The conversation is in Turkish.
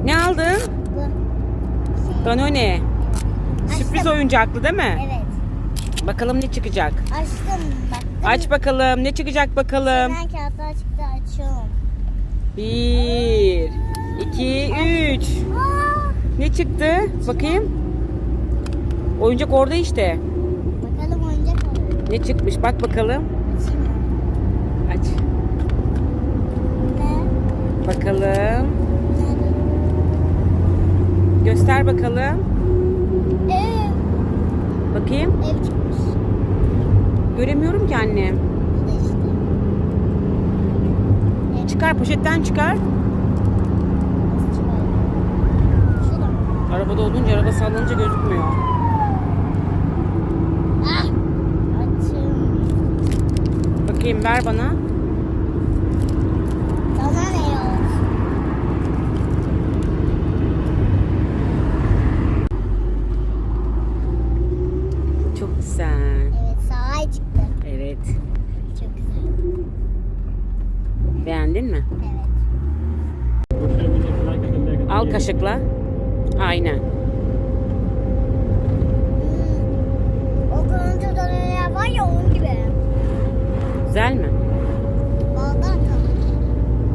Ne aldın? Bu. Şey. Danone. Sürpriz Açtım. oyuncaklı değil mi? Evet. Bakalım ne çıkacak. Açtım bak. Aç bakalım. Ne çıkacak bakalım. Ben kağıtlar çıktı açıyorum. Bir, iki, üç. Aa! Ne çıktı? Bakayım. Oyuncak orada işte. Bakalım oyuncak olur. Ne çıkmış? Bak bakalım. Açayım? Aç. Ne? Bakalım. Göster bakalım. Ev. Bakayım. Ev çıkmış. Göremiyorum ki annem. İşte. Çıkar poşetten çıkar. Arabada olunca araba sallanınca gözükmüyor. Ah! Bakayım ver bana. Çok güzel. Evet sağa çıktı. Evet. Çok güzel. Beğendin mi? Evet. Al kaşıkla. Aynen. Hmm. O görüntü var ya onun gibi. Güzel mi?